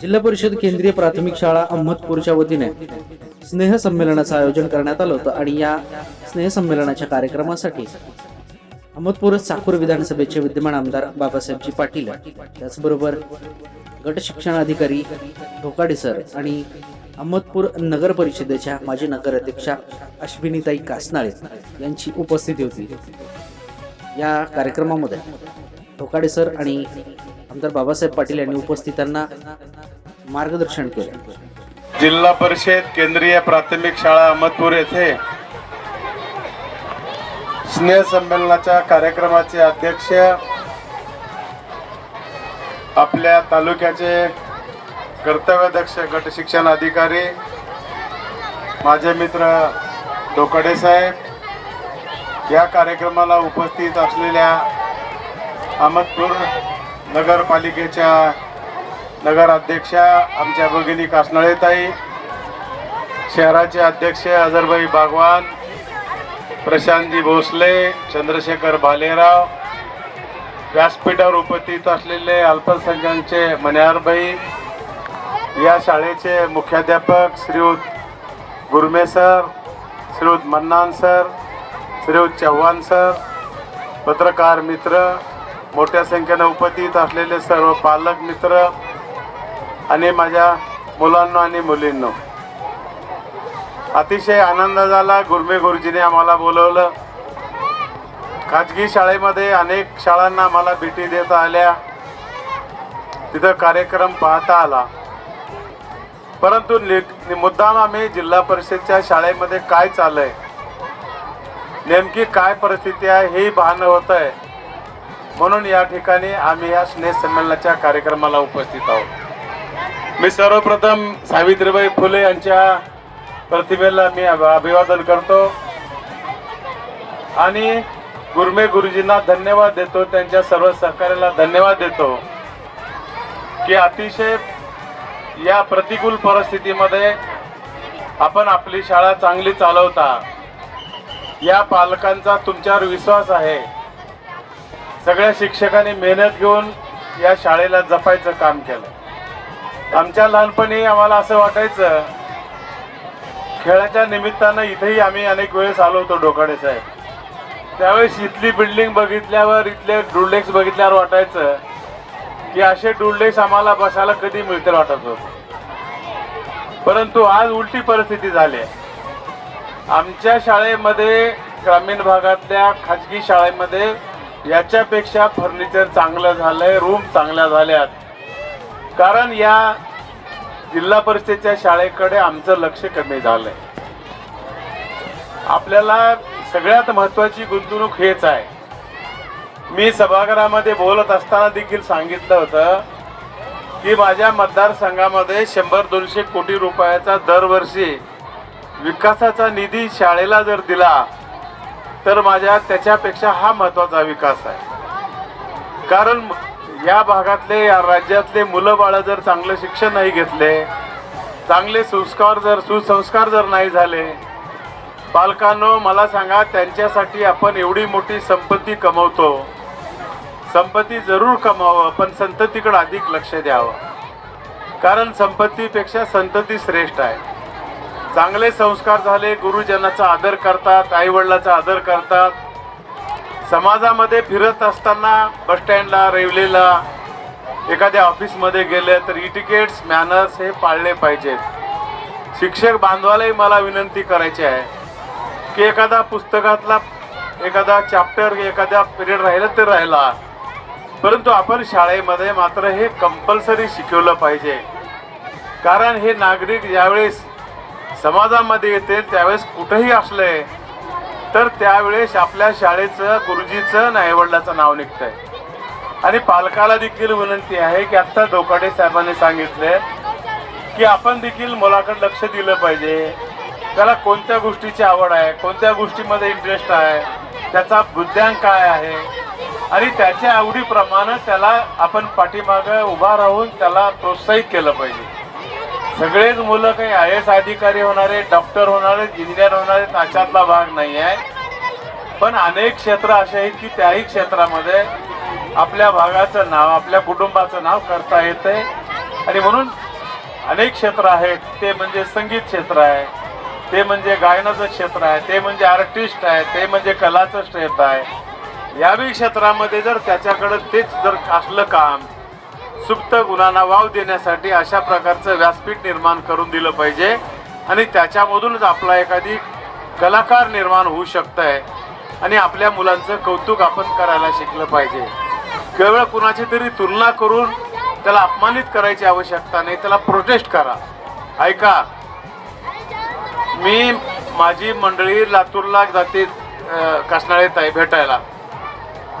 जिल्हा परिषद केंद्रीय प्राथमिक शाळा अहमदपूरच्या वतीने स्नेह संमेलनाचं आयोजन करण्यात आलं होतं आणि या स्नेह संमेलनाच्या कार्यक्रमासाठी अहमदपूर साकूर विधानसभेचे विद्यमान आमदार बाबासाहेबजी पाटील त्याचबरोबर गट शिक्षण अधिकारी ढोकाडे सर आणि अहमदपूर नगर परिषदेच्या माजी नगराध्यक्षा अश्विनीताई कासनाळे यांची उपस्थिती होती. या कार्यक्रमामध्ये ढोकाडे सर आणि आमदार बाबासाहेब पाटील यांनी उपस्थितांना मार्गदर्शन केलं. जिल्हा परिषद केंद्रीय प्राथमिक शाळा अहमदपूर येथे स्नेहसंमेलनाच्या कार्यक्रमाचे अध्यक्ष आपल्या तालुक्याचे कर्तव्यदक्ष गट शिक्षण अधिकारी माझे मित्र डोकडे साहेब या कार्यक्रमाला उपस्थित असलेल्या अहमदपूर नगरपालिकेच्या नगराध्यक्षा आमच्या भगिनी कासनाळेताई शहराचे अध्यक्ष अझरभाई भागवान प्रशांतजी भोसले चंद्रशेखर भालेराव व्यासपीठावर उपस्थित असलेले अल्पसंख्यांचे मन्यारबाई या शाळेचे मुख्याध्यापक Shriyut Gurme sir Shriyut Mannan sir Shriyut Chavan sir पत्रकार मित्र मोठ्या संख्येनं उपस्थित असलेले सर्व पालक मित्र आणि माझ्या मुलांना आणि मुलींनो. अतिशय आनंद झाला. गुरमे गुरुजीने आम्हाला बोलवलं. खाजगी शाळेमध्ये अनेक शाळांना आम्हाला भेटी देता आल्या. तिथं कार्यक्रम पाहता आला. परंतु नि- मुद्दाम आम्ही जिल्हा परिषदच्या शाळेमध्ये काय चाललंय? नेमकी काय परिस्थिती आहे हेही पाहणं होत आहे म्हणून या ठिकाणी आम्ही या स्नेह संमेलनाच्या कार्यक्रमाला उपस्थित आहोत. मी सर्वप्रथम सावित्रीबाई फुले यांच्या प्रतिमेला मी अभ- अभिवादन करतो. आणि गुरमे गुरुजींना धन्यवाद देतो. त्यांच्या सर्व सहकार्याला धन्यवाद देतो. की अतिशय या प्रतिकूल परिस्थितीमध्ये आपण आपली शाळा चांगली चालवता. या पालकांचा तुमच्यावर विश्वास आहे. सगळ्या शिक्षकांनी मेहनत घेऊन या शाळेला जपायचं काम केलं. आमच्या लहानपणी आम्हाला असं वाटायचं खेळाच्या निमित्तानं इथेही आम्ही अनेक वेळेस आलो होतो डोकाडे साहेब. त्यावेळेस इथली बिल्डिंग बघितल्यावर इथले डुल्डेक्स बघितल्यावर वाटायचं की असे डुल्डेक्स आम्हाला बसायला कधी मिळतील वाटत होत. परंतु आज उलटी परिस्थिती झाली आहे. आमच्या शाळेमध्ये ग्रामीण भागातल्या खाजगी शाळेमध्ये याच्यापेक्षा फर्निचर चांगलं झालंय रूम चांगल्या झाल्यात. कारण या जिल्हा परिषदेच्या शाळेकडे आमचं लक्ष कमी झालंय. आपल्याला सगळ्यात महत्वाची गुंतवणूक हेच आहे. मी सभागृहामध्ये बोलत असताना देखील सांगितलं होतं की माझ्या मतदारसंघामध्ये शंभर दोनशे कोटी रुपयाचा दरवर्षी विकासाचा निधी शाळेला जर दिला तर माझ्या त्याच्यापेक्षा हा महत्त्वाचा विकास आहे. कारण या भागातले या राज्यातले मुलं बाळं जर चांगलं शिक्षण नाही घेतले चांगले संस्कार जर सुसंस्कार जर नाही झाले पालकांनो मला सांगा त्यांच्यासाठी आपण एवढी मोठी संपत्ती कमवतो. संपत्ती जरूर कमावं पण संततीकडे अधिक लक्ष द्यावं. कारण संपत्तीपेक्षा संतती श्रेष्ठ आहे. चांगले संस्कार झाले गुरुजनाचा आदर करतात आईवडिलाचा आदर करतात समाजामध्ये फिरत असताना बसस्टँडला रेवलेला एखाद्या ऑफिसमध्ये गेले तर इटिकेट्स मॅनर्स हे पाळले पाहिजेत. शिक्षक बांधवालाही मला विनंती करायची आहे की एखादा पुस्तकातला एखादा चॅप्टर एखादा पिरियड राहिला तर राहिला. परंतु आपण शाळेमध्ये मात्र हे कंपल्सरी शिकवलं पाहिजे. कारण हे नागरिक ज्यावेळेस समाजामध्ये येतील त्यावेळेस कुठंही असले तर त्यावेळेस आपल्या शाळेचं गुरुजीचं नाईवडिलाचं नाव निघतंय. आणि पालकाला देखील विनंती आहे की आत्ता डोकाडे साहेबांनी सांगितले की आपण देखील मुलाकडे लक्ष दिलं पाहिजे. त्याला कोणत्या गोष्टीची आवड आहे कोणत्या गोष्टीमध्ये इंटरेस्ट आहे त्याचा बुद्ध्यांक काय आहे? आणि त्याच्या आवडीप्रमाणे त्याला आपण पाठीमागं उभा राहून त्याला प्रोत्साहित केलं पाहिजे. सगळेच मुलं काही आय एस अधिकारी होणारे डॉक्टर होणारे इंजिनियर होणारे अशातला भाग नाही आहे पण अनेक क्षेत्र असे आहेत की त्याही क्षेत्रामध्ये आपल्या भागाचं नाव आपल्या कुटुंबाचं नाव करता येते. आणि म्हणून अनेक क्षेत्र आहेत. ते म्हणजे संगीत क्षेत्र आहे. ते म्हणजे गायनाचं क्षेत्र आहे. ते म्हणजे आर्टिस्ट आहे. ते म्हणजे कलाचं क्षेत्र आहे. याही क्षेत्रामध्ये जर त्याच्याकडं तेच जर असलं काम सुप्त गुणांना वाव देण्यासाठी अशा प्रकारचं व्यासपीठ निर्माण करून दिलं पाहिजे. आणि त्याच्यामधूनच आपला एखादी कलाकार निर्माण होऊ शकत आहे आणि आपल्या मुलांचं कौतुक आपण करायला शिकलं पाहिजे. केवळ कुणाची तरी तुलना करून त्याला अपमानित करायची आवश्यकता नाही त्याला प्रोटेस्ट करा. ऐका. मी माझी मंडळी लातूरला जाते अं, आहे भेटायला.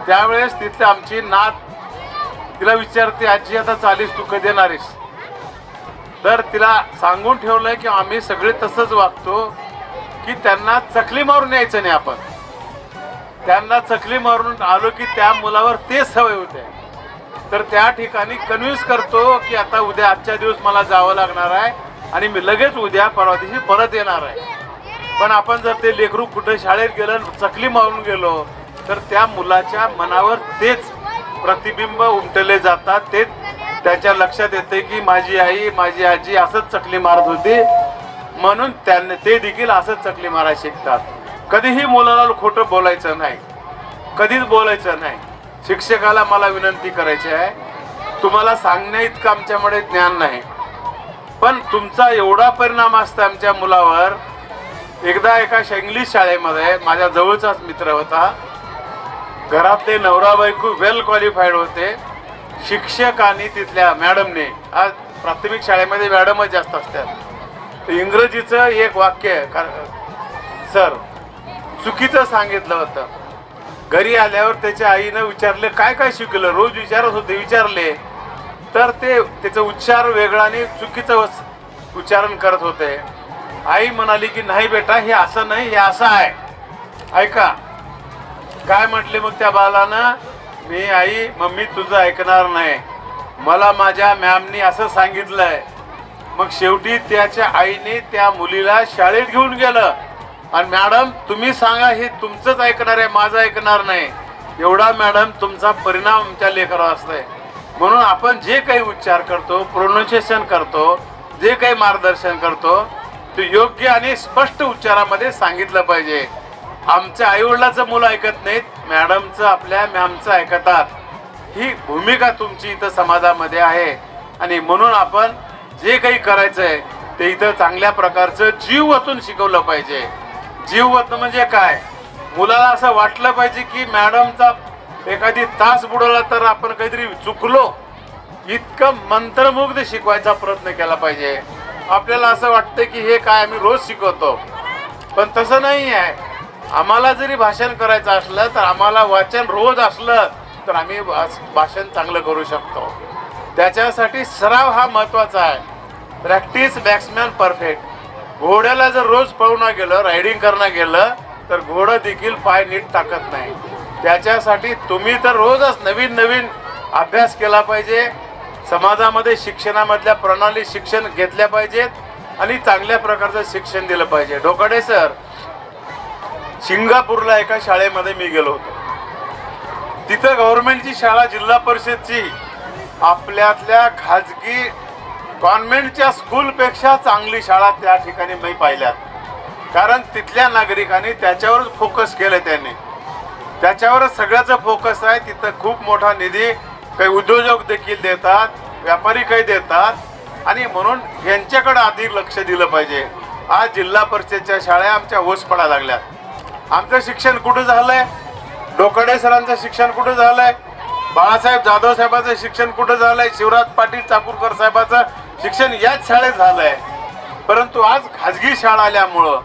त्यावेळेस तिथली आमची नात तिला विचारते आजी आता चालीस तू कधी येणारीस तर तिला सांगून ठेवलंय की आम्ही सगळे तसंच वागतो की त्यांना चकली मारून यायचं नाही आपण. त्यांना चकली मारून आलो की त्या मुलावर ते सवय होते. तर त्या ठिकाणी कन्व्हिन्स करतो की आता उद्या आजच्या दिवस मला जावं लागणार आहे आणि मी लगेच उद्या परवा दिवशी परत येणार आहे. पण आपण जर ते लेकरू कुठे शाळेत गेलं चकली मारून गेलो तर त्या मुलाच्या मनावर तेच प्रतिबिंब उमटले जातात. ते त्याच्या लक्षात येते की माझी आई माझी आजी असंच चकली मारत होती. म्हणून त्यांनी ते देखील असंच चकली मारायला शिकतात. कधीही मुलाला खोटं बोलायचं नाही. कधीच बोलायचं नाही. शिक्षकाला मला विनंती करायची आहे. तुम्हाला सांगण्या इतकं आमच्यामुळे ज्ञान नाही. पण तुमचा एवढा परिणाम असतो आमच्या मुलावर. एकदा एका इंग्लिश शाळेमध्ये माझ्या जवळचाच मित्र होता. घरातले नवरा बायको वेल क्वालिफाईड होते. शिक्षक आणि तिथल्या मॅडमने आज प्राथमिक शाळेमध्ये मॅडमच जास्त असतात. इंग्रजीचं एक वाक्य सर चुकीचं सांगितलं होतं. घरी आल्यावर त्याच्या आईनं विचारले काय काय शिकलं? रोज विचारत होते विचारले. तर ते त्याचं उच्चार वेगळा आणि चुकीचं उच्चारण करत होते. आई म्हणाली की नाही बेटा हे असं नाही हे असं आहे. ऐका काय म्हटले मग त्या बालानं मी आई मम्मी तुझं ऐकणार नाही. मला माझ्या मॅमनी असं सांगितलंय. मग शेवटी त्याच्या आईने त्या मुलीला शाळेत घेऊन गेलं. आणि मॅडम तुम्ही सांगा हे तुमचंच ऐकणार आहे माझं ऐकणार नाही. एवढा मॅडम तुमचा परिणाम आमच्या लेकरावर असतोय. म्हणून आपण जे काही उच्चार करतो प्रोनाऊन्सिएशन करतो जे काही मार्गदर्शन करतो ते योग्य आणि स्पष्ट उच्चारामध्ये सांगितलं पाहिजे. आमच्या आईवडिलाचं मुलं ऐकत नाहीत मॅडमचं आपल्या मॅमचं ऐकतात ही भूमिका तुमची इथं समाजामध्ये आहे. आणि म्हणून आपण जे काही करायचं आहे ते इथं चांगल्या प्रकारचं जीव वतून शिकवलं पाहिजे. जीव वतन म्हणजे काय? मुलाला असं वाटलं पाहिजे की मॅडमचा एखादी तास बुडवला तर आपण काहीतरी चुकलो. इतकं मंत्रमुग्ध शिकवायचा प्रयत्न केला पाहिजे. आपल्याला असं वाटतं की हे काय आम्ही रोज शिकवतो. पण तसं नाही आहे आम्हाला जरी भाषण करायचं असलं तर आम्हाला वाचन रोज असलं तर आम्ही भास- भाषण चांगलं करू शकतो. त्याच्यासाठी सराव हा महत्त्वाचा आहे. प्रॅक्टिस बॅट्समॅन परफेक्ट घोड्याला जर रोज पळवणं गेलं रायडिंग करणं गेलं तर घोडं देखील पाय नीट टाकत नाही. त्याच्यासाठी तुम्ही तर रोजच नवीन नवीन अभ्यास केला पाहिजे. समाजामध्ये शिक्षणामधल्या प्रणाली शिक्षण घेतल्या पाहिजेत आणि चांगल्या प्रकारचं शिक्षण दिलं पाहिजे. ढोकडे सर. सिंगापूरला एका शाळेमध्ये मी गेलो होतो. तिथं गव्हर्नमेंटची शाळा जिल्हा परिषदची. आपल्यातल्या खाजगी कॉन्व्हेंटच्या स्कूलपेक्षा चांगली शाळा त्या ठिकाणी मी पाहिल्यात. कारण तिथल्या नागरिकांनी त्याच्यावरच फोकस केलं त्यांनी. त्याच्यावरच सगळ्याचं फोकस आहे. तिथं खूप मोठा निधी काही उद्योजक देखील देतात व्यापारी काही देतात. आणि म्हणून यांच्याकडे अधिक लक्ष दिलं पाहिजे. आज जिल्हा परिषदच्या शाळा आमच्या ओस पडायला लागल्यात. आमचं शिक्षण कुठं झालंय? डोकडे सरांचं शिक्षण कुठं झालंय? बाळासाहेब जाधव साहेबांचं शिक्षण कुठं झालंय? शिवराज पाटील चाकूरकर साहेबाचं शिक्षण याच शाळेत झालंय. परंतु आज खाजगी शाळा आल्यामुळं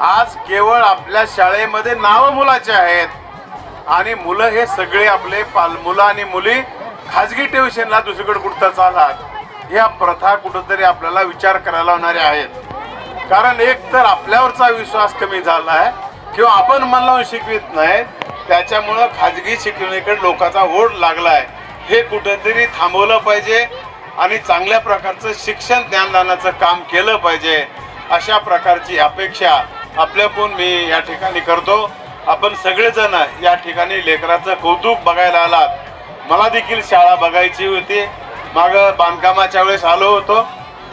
आज केवळ आपल्या शाळेमध्ये नावं मुलाचे आहेत. आणि मुलं हे सगळे आपले पाल मुलं आणि मुली खाजगी ट्युशनला दुसरीकडे कुठं चालतात ह्या प्रथा कुठंतरी आपल्याला विचार करायला होणाऱ्या आहेत. कारण एक तर आपल्यावरचा विश्वास कमी झाला आहे किंवा आपण मन लावून शिकवित नाही त्याच्यामुळं खाजगी शिकवणीकडे लोकांचा ओढ लागलाय. हे कुठंतरी थांबवलं पाहिजे आणि चांगल्या प्रकारचं शिक्षण ज्ञानदानाचं काम केलं पाहिजे अशा प्रकारची अपेक्षा आपल्याकडून मी या ठिकाणी करतो. आपण सगळेजण या ठिकाणी लेकराचं कौतुक बघायला आलात. मला देखील शाळा बघायची होती. माग बांधकामाच्या वेळेस आलो होतो.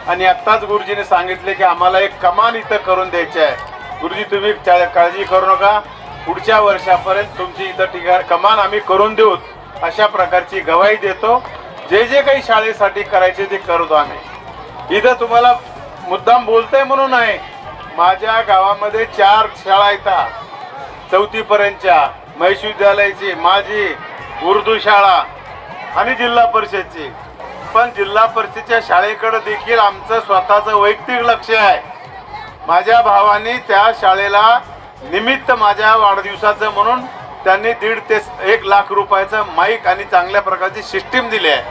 आणि आत्ताच गुरुजीने सांगितले की आम्हाला एक कमान इथं करून द्यायची आहे गुरुजी तुम्ही काळजी करू नका. पुढच्या वर्षापर्यंत तुमची इथं ठिकाण कमान आम्ही करून देऊ. अशा प्रकारची गवाही देतो. जे जे काही शाळेसाठी करायचे ते करतो आम्ही. इथं तुम्हाला मुद्दाम बोलतोय म्हणून आहे माझ्या गावामध्ये चार शाळा येतात चौथीपर्यंतच्या महेश विद्यालयाची माझी उर्दू शाळा आणि जिल्हा परिषदची. पण जिल्हा परिषदच्या शाळेकडे देखील आमचं स्वतःचं वैयक्तिक लक्ष आहे. माझ्या भावाने त्या शाळेला निमित्त माझ्या वाढदिवसाचं म्हणून त्यांनी दीड ते एक लाख रुपयाचं माईक आणि चांगल्या प्रकारची सिस्टीम दिली आहे.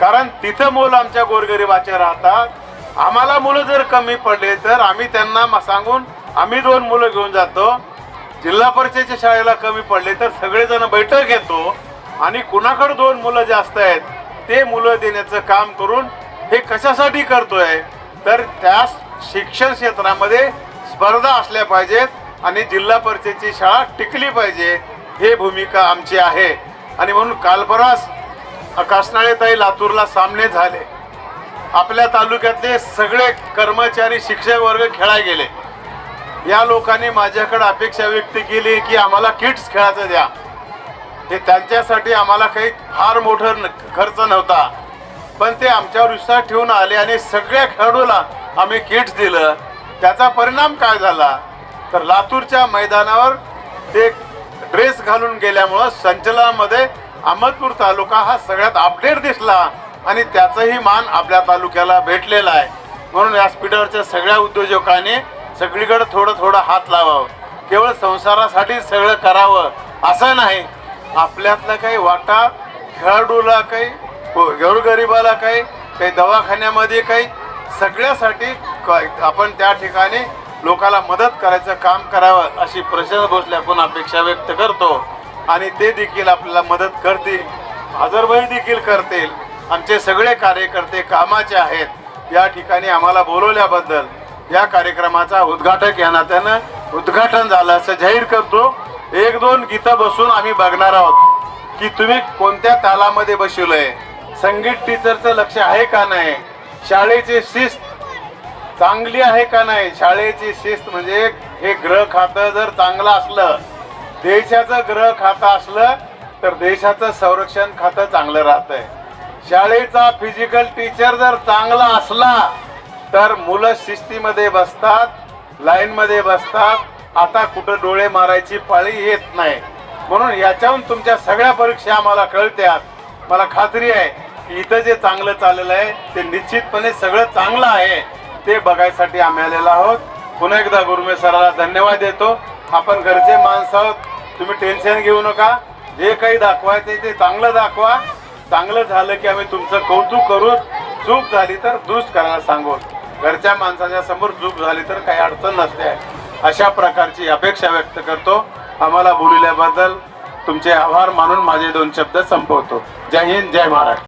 कारण तिथं मुलं आमच्या गोरगरिबाचे राहतात. आम्हाला मुलं जर कमी पडले तर आम्ही त्यांना म- सांगून आम्ही दोन मुलं घेऊन जातो. जिल्हा परिषदेच्या शाळेला कमी पडले तर सगळेजण बैठक घेतो आणि कुणाकडे दोन मुलं जास्त आहेत ते मुलं देण्याचं काम करून हे कशासाठी करतोय? तर त्यास शिक्षण क्षेत्रामध्ये स्पर्धा असल्या पाहिजेत आणि जिल्हा परिषदेची शाळा टिकली पाहिजे हे भूमिका आमची आहे. आणि म्हणून कालपरास कासनाळेताई लातूरला सामने झाले. आपल्या तालुक्यातले सगळे कर्मचारी शिक्षक वर्ग खेळाय गेले. या लोकांनी माझ्याकडे अपेक्षा व्यक्त केली की आम्हाला किट्स खेळायचं द्या. हे त्यांच्यासाठी आम्हाला काही फार मोठं न- खर्च नव्हता. पण ते आमच्यावर विश्वास ठेवून आले आणि सगळ्या खेळाडूला आम्ही किट्स दिलं. त्याचा परिणाम काय झाला? तर लातूरच्या मैदानावर ते ड्रेस घालून गेल्यामुळं संचलनामध्ये अहमदपूर तालुका हा सगळ्यात अपडेट दिसला आणि त्याचाही मान आपल्या तालुक्याला भेटलेला आहे. म्हणून व्यासपीठावरच्या सगळ्या उद्योजकांनी सगळीकडे थोडं थोडं हात लावावं. केवळ संसारासाठी सगळं करावं असं नाही. आपल्यातला काही वाटा खेळाडूला काही हो, गोरगरिबाला काही काही दवाखान्यामध्ये काही सगळ्यासाठी आपण त्या ठिकाणी लोकाला मदत करायचं काम करावं अशी प्रशासन आपण अपेक्षा व्यक्त करतो. आणि ते देखील आपल्याला मदत करतील हजरबाई देखील करतील. आमचे सगळे कार्यकर्ते कामाचे आहेत. या ठिकाणी आम्हाला बोलवल्याबद्दल या कार्यक्रमाचा उद्घाटक या नात्यानं उद्घाटन झालं असं जाहीर करतो. एक दोन गीतं बसून आम्ही बघणार आहोत की तुम्ही कोणत्या तालामध्ये बसवलंय. संगीत टीचरचं लक्ष आहे का नाही? शाळेची शिस्त चांगली आहे का नाही? शाळेची शिस्त म्हणजे हे ग्रह खातं जर चांगलं असलं देशाचं ग्रह खातं असलं तर देशाचं संरक्षण खातं चांगलं राहतंय. शाळेचा फिजिकल टीचर जर चांगला असला तर मुलं शिस्तीमध्ये बसतात लाईनमध्ये बसतात. आता कुठं डोळे मारायची पाळी येत नाही. म्हणून याच्याहून तुमच्या सगळ्या परीक्षा आम्हाला कळत्यात. मला खात्री आहे. इथं जे चांगलं चाललेलं आहे ते निश्चितपणे सगळं चांगलं आहे. ते बघायसाठी आम्ही आलेलो आहोत. पुन्हा एकदा गुरुमे सराला धन्यवाद देतो. आपण घरचे माणसं आहोत. तुम्ही टेन्शन घेऊ नका. जे काही दाखवायचं ते चांगलं दाखवा. चांगलं झालं की आम्ही तुमचं कौतुक करू. चूक झाली तर दुरुस्त करायला सांगू. घरच्या माणसाच्या समोर चूक झाली तर काही अडचण नसते. अशा प्रकारची अपेक्षा व्यक्त करतो. आम्हाला बोलल्याबद्दल तुमचे आभार मानून माझे दोन शब्द संपवतो. जय हिंद जय महाराष्ट्र.